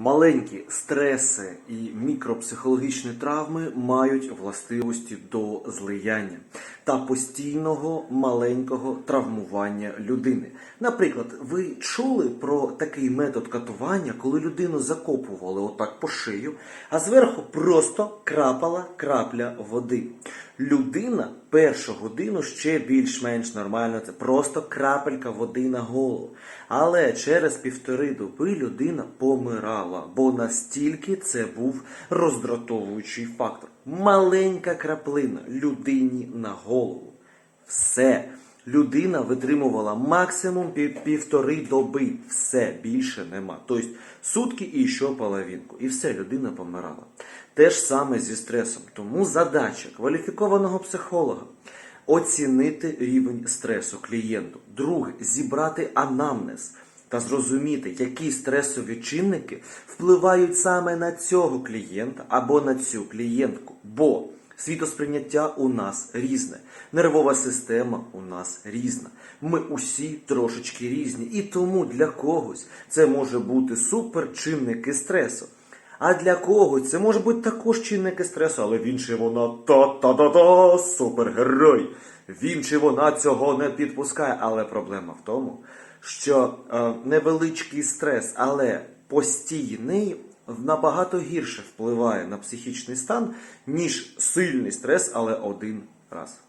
Маленькі стреси і мікропсихологічні травми мають властивості до злияння та постійного маленького травмування людини. Наприклад, ви чули про такий метод катування, коли людину закопували отак по шию, а зверху просто крапала крапля води. Людина першу годину ще більш-менш нормально, це просто крапелька води на голову. Але через півтори доби людина помирала, бо настільки це був роздратовуючий фактор. Маленька краплина людині на голову. Все. Людина витримувала максимум пів- півтори доби. Все більше нема. Тобто сутки і ще половинку. І все, людина помирала. Те ж саме зі стресом. Тому задача кваліфікованого психолога оцінити рівень стресу клієнту. Друге, зібрати анамнез та зрозуміти, які стресові чинники впливають саме на цього клієнта або на цю клієнтку. Бо світосприйняття у нас різне, нервова система у нас різна. Ми усі трошечки різні, і тому для когось це може бути суперчинники стресу. А для когось це може бути також чинники стресу, але він чи вона та-та-та-та, супергерой. Він чи вона цього не підпускає. Але проблема в тому, що е, невеличкий стрес, але постійний набагато гірше впливає на психічний стан, ніж сильний стрес, але один раз.